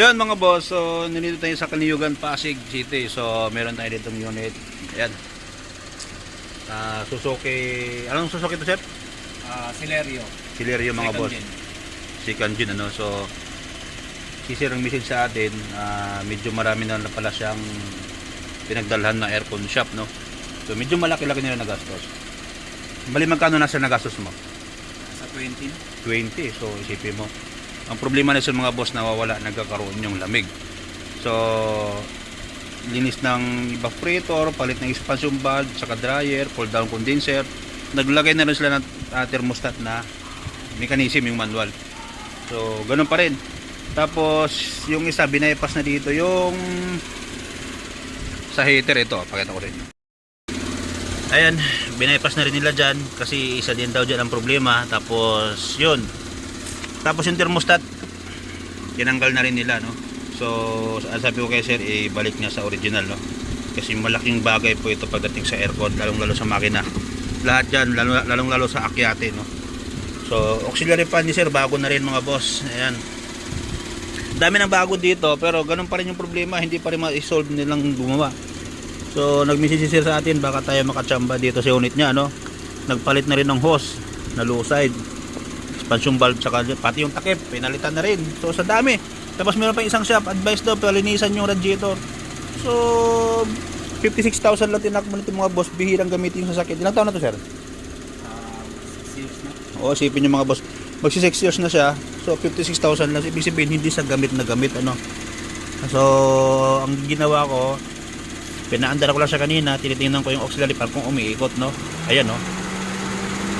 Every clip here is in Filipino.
Yun mga boss, so nandito tayo sa Kaniyugan, Pasig City. So meron tayo ditong unit. Ayan. Ah, Suzuki, anong Suzuki to sir? Ah, Celerio. Celerio mga Second boss. gen. Second gen ano. So si sir ang message sa atin, ah, medyo marami na pala siyang pinagdalhan na aircon shop no. So medyo malaki-laki nila nagastos. Bali magkano na sir nagastos mo? Sa 20. 20. So isipin mo. Ang problema na sa mga boss nawawala, nagkakaroon yung lamig. So linis ng evaporator, palit ng expansion valve, saka dryer, pull down condenser. Naglagay na rin sila ng ah, thermostat na mechanism yung manual. So ganun pa rin. Tapos yung isa binaypas na dito yung sa heater ito, pakita ko rin. Ayan, binaypas na rin nila dyan kasi isa din daw dyan ang problema. Tapos yun, tapos yung thermostat, tinanggal na rin nila, no? So, sabi ko kay sir, ibalik niya sa original, no? Kasi malaking bagay po ito pagdating sa aircon, lalong-lalo sa makina. Lahat dyan, lalo- lalong-lalo sa akyate, no? So, auxiliary fan ni sir, bago na rin mga boss. Ayan. Dami ng bago dito, pero ganun pa rin yung problema, hindi pa rin ma-solve nilang gumawa. So, nag-message si sir sa atin, baka tayo makachamba dito sa unit niya, no? Nagpalit na rin ng hose na low side expansion valve tsaka pati yung takip pinalitan na rin. So sa dami. Tapos meron pa isang shop advice daw palinisan yung radiator so 56,000 lang tinakbo nito mga boss. Bihirang gamitin yung sasakyan. Ilang taon na to sir? Ah, 6 years na. oo sipin yung mga boss. Magsi 6 years na siya. So 56,000 lang. Ibig sabihin hindi sa gamit na gamit ano? So ang ginawa ko pinaandar ko lang siya kanina. Tinitingnan ko yung auxiliary fan kung umiikot no? Ayan no?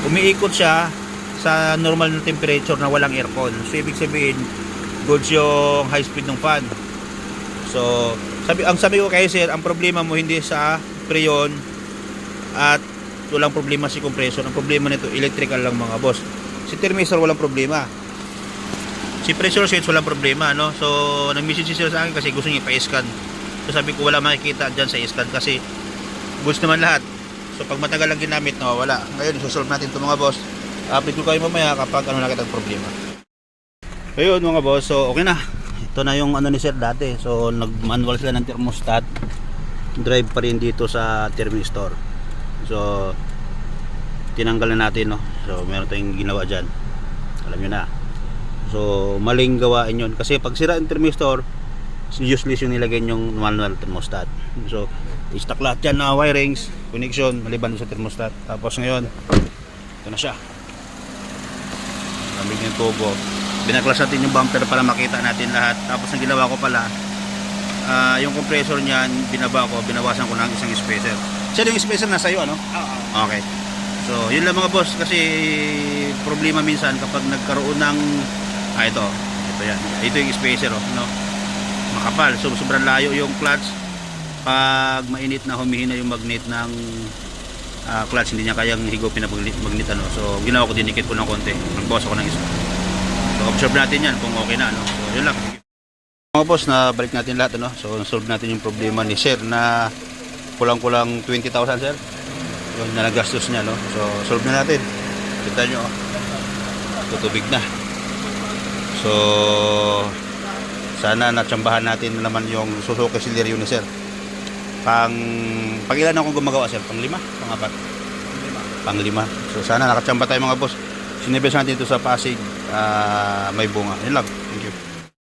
Umiikot siya sa normal na temperature na walang aircon. So ibig sabihin, goods yung high speed ng fan. So, sabi ang sabi ko kay sir, ang problema mo hindi sa preyon at walang problema si compressor. Ang problema nito electrical lang mga boss. Si thermistor walang problema. Si pressure switch walang problema, no? So, nag-message si sa akin kasi gusto niya ipa-scan. So, sabi ko wala makikita dyan sa scan kasi goods naman lahat. So, pag matagal lang ginamit, nawawala. Ngayon, isosolve natin ito mga boss update ko kayo mamaya kapag ano nakita problema. Ayun mga boss. So okay na. Ito na yung ano ni sir dati. So nag manual sila ng thermostat. Drive pa rin dito sa thermistor so tinanggal na natin no? So meron tayong ginawa dyan. Alam nyo na. So maling gawain yun. Kasi pag sira yung thermistor useless yung nilagay yung manual thermostat. So i-stack lahat dyan na wirings connection maliban sa thermostat. Tapos ngayon ito na siya lamig ng tubo. Binaklas natin yung bumper para makita natin lahat. Tapos ang ginawa ko pala ah, yung compressor niyan binaba ko. Binawasan ko ng isang spacer. Siya yung spacer nasa iyo ano? Oo. okay. So yun lang mga boss. Kasi problema minsan kapag nagkaroon ng ah ito. Ito yan. Ito yung spacer oh, no? Makapal. So sobrang layo yung clutch. Pag mainit na humihina yung magnet ng ah, clutch hindi niya kayang higupin na magnet, ano. So ginawa ko dinikit ko ng konti. Nagbawas ako ng isa. So observe natin 'yan kung okay na ano. So yun lang. Mga boss, na balik natin lahat ano. So solve natin yung problema ni Sir na kulang-kulang 20,000 sir. Yung na nagastos niya no. So solve na natin. Kita niyo oh. Tutubig na. So sana natsambahan natin na naman yung Suzuki Celerio ni Sir. Pang pag ilan akong gumagawa sir? Pang lima? Pang apat? Pang lima. So sana nakatsamba tayo mga boss. Sinibes natin ito sa Pasig. ah, may bunga. Yun lang.